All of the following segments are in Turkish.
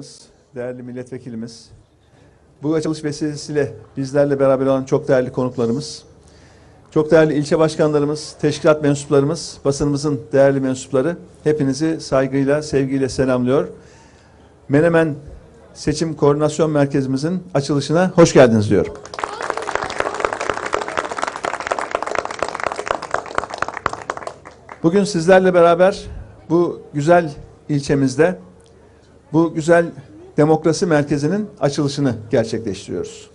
başkanımız, değerli milletvekilimiz, bu açılış vesilesiyle bizlerle beraber olan çok değerli konuklarımız, çok değerli ilçe başkanlarımız, teşkilat mensuplarımız, basınımızın değerli mensupları hepinizi saygıyla, sevgiyle selamlıyor. Menemen Seçim Koordinasyon Merkezimizin açılışına hoş geldiniz diyorum. Bugün sizlerle beraber bu güzel ilçemizde bu güzel demokrasi merkezinin açılışını gerçekleştiriyoruz.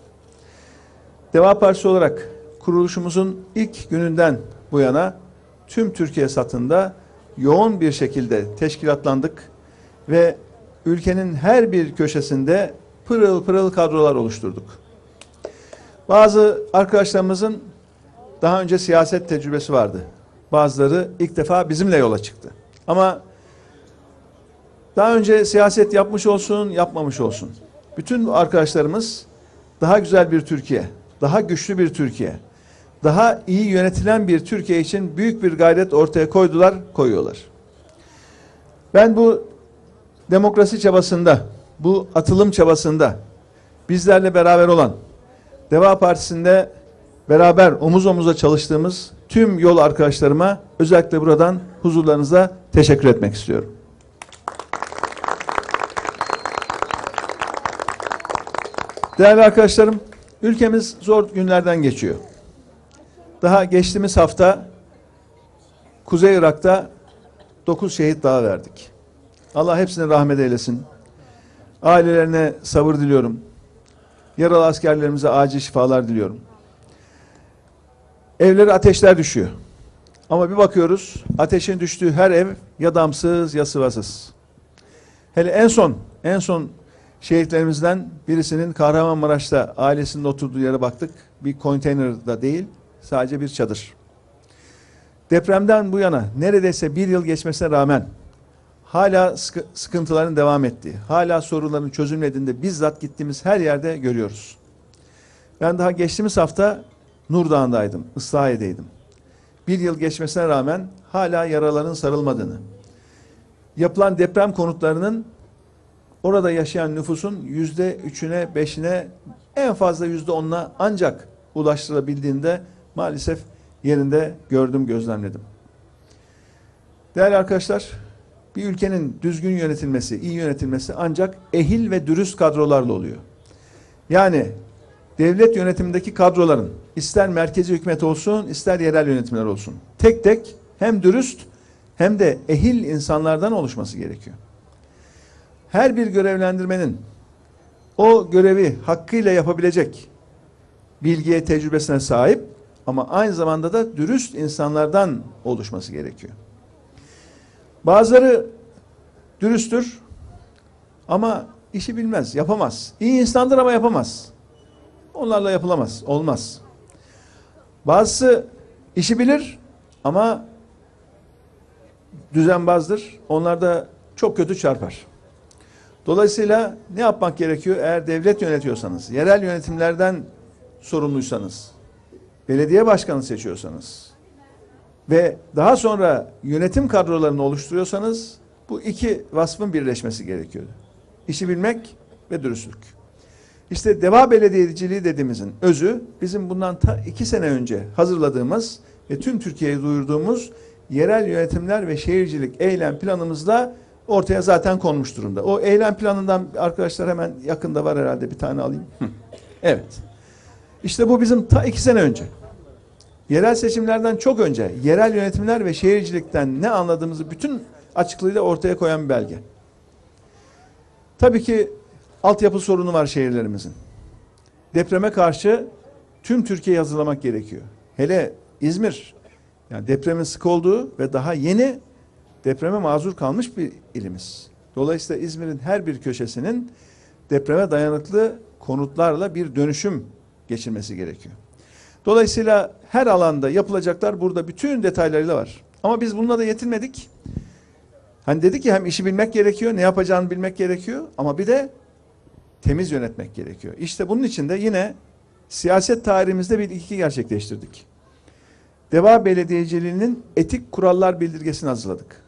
Deva Partisi olarak kuruluşumuzun ilk gününden bu yana tüm Türkiye satında yoğun bir şekilde teşkilatlandık ve ülkenin her bir köşesinde pırıl pırıl kadrolar oluşturduk. Bazı arkadaşlarımızın daha önce siyaset tecrübesi vardı. Bazıları ilk defa bizimle yola çıktı. Ama daha önce siyaset yapmış olsun, yapmamış olsun. Bütün arkadaşlarımız daha güzel bir Türkiye, daha güçlü bir Türkiye, daha iyi yönetilen bir Türkiye için büyük bir gayret ortaya koydular, koyuyorlar. Ben bu demokrasi çabasında, bu atılım çabasında bizlerle beraber olan Deva Partisi'nde beraber omuz omuza çalıştığımız tüm yol arkadaşlarıma özellikle buradan huzurlarınıza teşekkür etmek istiyorum. Değerli arkadaşlarım, ülkemiz zor günlerden geçiyor. Daha geçtiğimiz hafta Kuzey Irak'ta 9 şehit daha verdik. Allah hepsine rahmet eylesin. Ailelerine sabır diliyorum. Yaralı askerlerimize acil şifalar diliyorum. Evlere ateşler düşüyor. Ama bir bakıyoruz ateşin düştüğü her ev ya damsız ya sıvasız. Hele en son en son şehitlerimizden birisinin Kahramanmaraş'ta ailesinin oturduğu yere baktık. Bir konteynerde değil sadece bir çadır. Depremden bu yana neredeyse bir yıl geçmesine rağmen hala sıkı, sıkıntıların devam ettiği, hala sorunların çözülmediğinde bizzat gittiğimiz her yerde görüyoruz. Ben daha geçtiğimiz hafta Nur Dağı'ndaydım, Islahiye'deydim. Bir yıl geçmesine rağmen hala yaraların sarılmadığını, yapılan deprem konutlarının orada yaşayan nüfusun yüzde üçüne, beşine, en fazla yüzde onuna ancak ulaştırabildiğinde maalesef yerinde gördüm, gözlemledim. Değerli arkadaşlar, bir ülkenin düzgün yönetilmesi, iyi yönetilmesi ancak ehil ve dürüst kadrolarla oluyor. Yani devlet yönetimindeki kadroların ister merkezi hükümet olsun, ister yerel yönetimler olsun. Tek tek hem dürüst hem de ehil insanlardan oluşması gerekiyor. Her bir görevlendirmenin o görevi hakkıyla yapabilecek bilgiye, tecrübesine sahip ama aynı zamanda da dürüst insanlardan oluşması gerekiyor. Bazıları dürüsttür ama işi bilmez, yapamaz. İyi insandır ama yapamaz. Onlarla yapılamaz, olmaz. Bazısı işi bilir ama düzenbazdır. Onlar da çok kötü çarpar. Dolayısıyla ne yapmak gerekiyor? Eğer devlet yönetiyorsanız, yerel yönetimlerden sorumluysanız, belediye başkanı seçiyorsanız ve daha sonra yönetim kadrolarını oluşturuyorsanız bu iki vasfın birleşmesi gerekiyor. İşi bilmek ve dürüstlük. İşte deva belediyeciliği dediğimizin özü bizim bundan ta iki sene önce hazırladığımız ve tüm Türkiye'ye duyurduğumuz yerel yönetimler ve şehircilik eylem planımızda ortaya zaten konmuş durumda. O eylem planından arkadaşlar hemen yakında var herhalde bir tane alayım. evet. İşte bu bizim ta iki sene önce. Yerel seçimlerden çok önce yerel yönetimler ve şehircilikten ne anladığımızı bütün açıklığıyla ortaya koyan bir belge. Tabii ki altyapı sorunu var şehirlerimizin. Depreme karşı tüm Türkiye'yi hazırlamak gerekiyor. Hele İzmir, yani depremin sık olduğu ve daha yeni depreme mazur kalmış bir ilimiz. Dolayısıyla İzmir'in her bir köşesinin depreme dayanıklı konutlarla bir dönüşüm geçirmesi gerekiyor. Dolayısıyla her alanda yapılacaklar burada bütün detaylarıyla var. Ama biz bununla da yetinmedik. Hani dedik ki hem işi bilmek gerekiyor, ne yapacağını bilmek gerekiyor ama bir de temiz yönetmek gerekiyor. İşte bunun için de yine siyaset tarihimizde bir iki gerçekleştirdik. Deva Belediyeciliğinin etik kurallar bildirgesini hazırladık.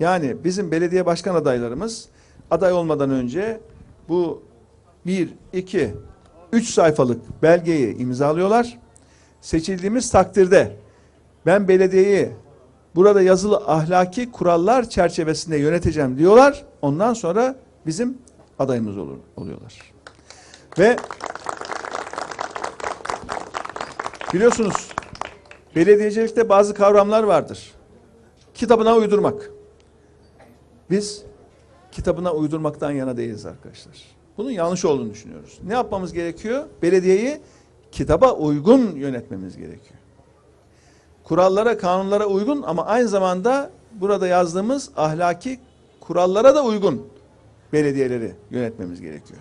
Yani bizim belediye başkan adaylarımız aday olmadan önce bu bir, iki, üç sayfalık belgeyi imzalıyorlar. Seçildiğimiz takdirde ben belediyeyi burada yazılı ahlaki kurallar çerçevesinde yöneteceğim diyorlar. Ondan sonra bizim adayımız olur, oluyorlar. Ve biliyorsunuz belediyecilikte bazı kavramlar vardır. Kitabına uydurmak. Biz kitabına uydurmaktan yana değiliz arkadaşlar. Bunun yanlış olduğunu düşünüyoruz. Ne yapmamız gerekiyor? Belediyeyi kitaba uygun yönetmemiz gerekiyor. Kurallara, kanunlara uygun ama aynı zamanda burada yazdığımız ahlaki kurallara da uygun belediyeleri yönetmemiz gerekiyor.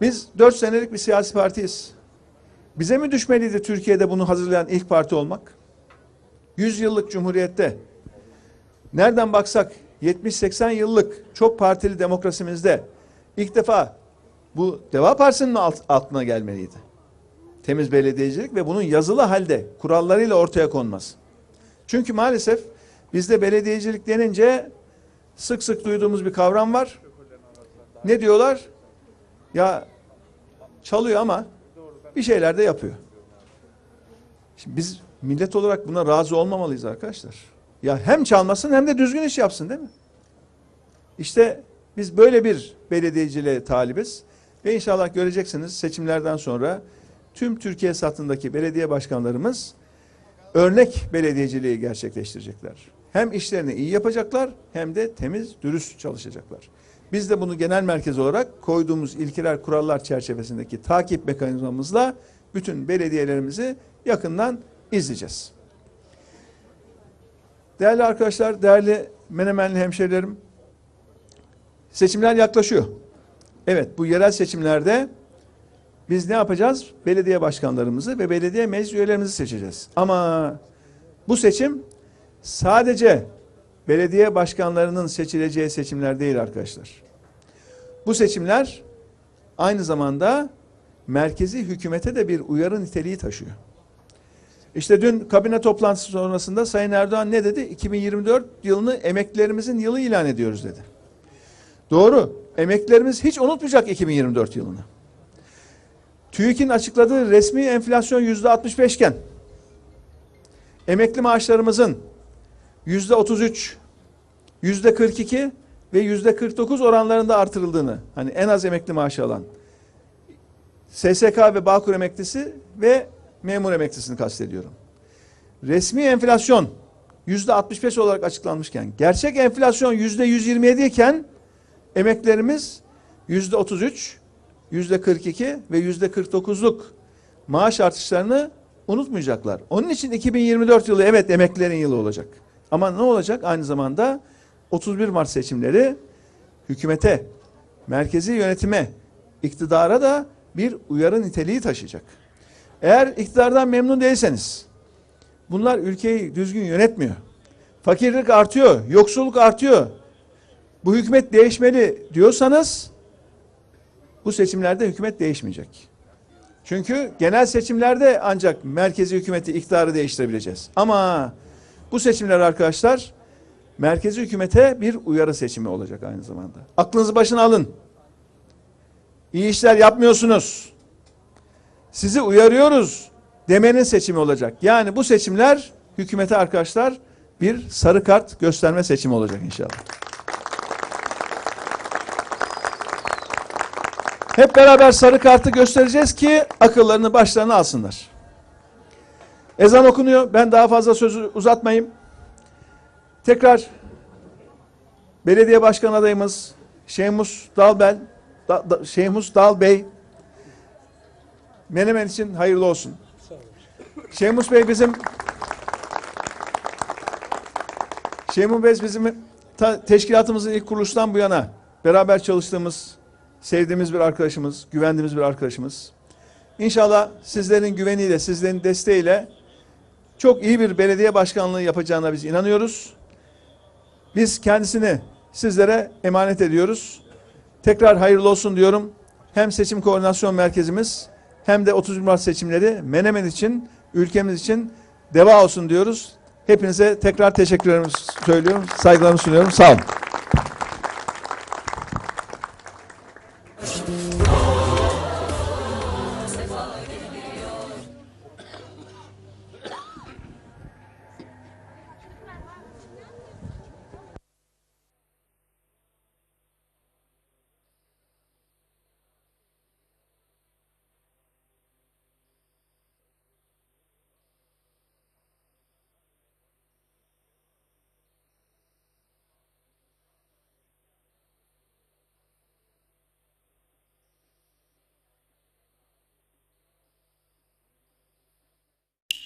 Biz dört senelik bir siyasi partiyiz. Bize mi düşmeliydi Türkiye'de bunu hazırlayan ilk parti olmak? 100 yıllık cumhuriyette nereden baksak 70-80 yıllık çok partili demokrasimizde ilk defa bu Deva Partisi'nin alt, altına gelmeliydi. Temiz belediyecilik ve bunun yazılı halde kurallarıyla ortaya konması. Çünkü maalesef bizde belediyecilik denince sık sık duyduğumuz bir kavram var. Ne diyorlar? Ya çalıyor ama bir şeyler de yapıyor. Şimdi biz millet olarak buna razı olmamalıyız arkadaşlar. Ya hem çalmasın hem de düzgün iş yapsın değil mi? İşte biz böyle bir belediyeciliğe talibiz. Ve inşallah göreceksiniz seçimlerden sonra tüm Türkiye satındaki belediye başkanlarımız örnek belediyeciliği gerçekleştirecekler. Hem işlerini iyi yapacaklar hem de temiz, dürüst çalışacaklar. Biz de bunu genel merkez olarak koyduğumuz ilkeler, kurallar çerçevesindeki takip mekanizmamızla bütün belediyelerimizi yakından izleyeceğiz. Değerli arkadaşlar, değerli Menemenli hemşerilerim, seçimler yaklaşıyor. Evet, bu yerel seçimlerde biz ne yapacağız? Belediye başkanlarımızı ve belediye meclis üyelerimizi seçeceğiz. Ama bu seçim sadece belediye başkanlarının seçileceği seçimler değil arkadaşlar. Bu seçimler aynı zamanda merkezi hükümete de bir uyarı niteliği taşıyor. İşte dün kabine toplantısı sonrasında Sayın Erdoğan ne dedi? 2024 yılını emeklilerimizin yılı ilan ediyoruz dedi. Doğru. Emeklilerimiz hiç unutmayacak 2024 yılını. TÜİK'in açıkladığı resmi enflasyon yüzde 65 iken emekli maaşlarımızın yüzde 33, yüzde 42 ve yüzde 49 oranlarında artırıldığını hani en az emekli maaşı alan SSK ve Bağkur emeklisi ve memur emeklisini kastediyorum. Resmi enflasyon yüzde 65 olarak açıklanmışken gerçek enflasyon yüzde 127 iken emeklerimiz yüzde 33, yüzde 42 ve yüzde 49'luk maaş artışlarını unutmayacaklar. Onun için 2024 yılı evet emeklilerin yılı olacak. Ama ne olacak? Aynı zamanda 31 Mart seçimleri hükümete, merkezi yönetime, iktidara da bir uyarı niteliği taşıyacak. Eğer iktidardan memnun değilseniz, bunlar ülkeyi düzgün yönetmiyor. Fakirlik artıyor, yoksulluk artıyor. Bu hükümet değişmeli diyorsanız bu seçimlerde hükümet değişmeyecek. Çünkü genel seçimlerde ancak merkezi hükümeti iktidarı değiştirebileceğiz. Ama bu seçimler arkadaşlar merkezi hükümete bir uyarı seçimi olacak aynı zamanda. Aklınızı başına alın. İyi işler yapmıyorsunuz. Sizi uyarıyoruz demenin seçimi olacak. Yani bu seçimler hükümete arkadaşlar bir sarı kart gösterme seçimi olacak inşallah. Hep beraber sarı kartı göstereceğiz ki akıllarını başlarına alsınlar. Ezan okunuyor. Ben daha fazla sözü uzatmayayım. Tekrar belediye başkan adayımız Şeymus Dalbel da, da, Şeymus Dalbey Menemen için hayırlı olsun. Şeymus Bey bizim Şeymus Bey bizim ta, teşkilatımızın ilk kuruluştan bu yana beraber çalıştığımız sevdiğimiz bir arkadaşımız, güvendiğimiz bir arkadaşımız. İnşallah sizlerin güveniyle, sizlerin desteğiyle çok iyi bir belediye başkanlığı yapacağına biz inanıyoruz. Biz kendisini sizlere emanet ediyoruz. Tekrar hayırlı olsun diyorum. Hem seçim koordinasyon merkezimiz hem de 31 Mart seçimleri Menemen için, ülkemiz için deva olsun diyoruz. Hepinize tekrar teşekkürlerimi söylüyorum, saygılarımı sunuyorum. Sağ olun. you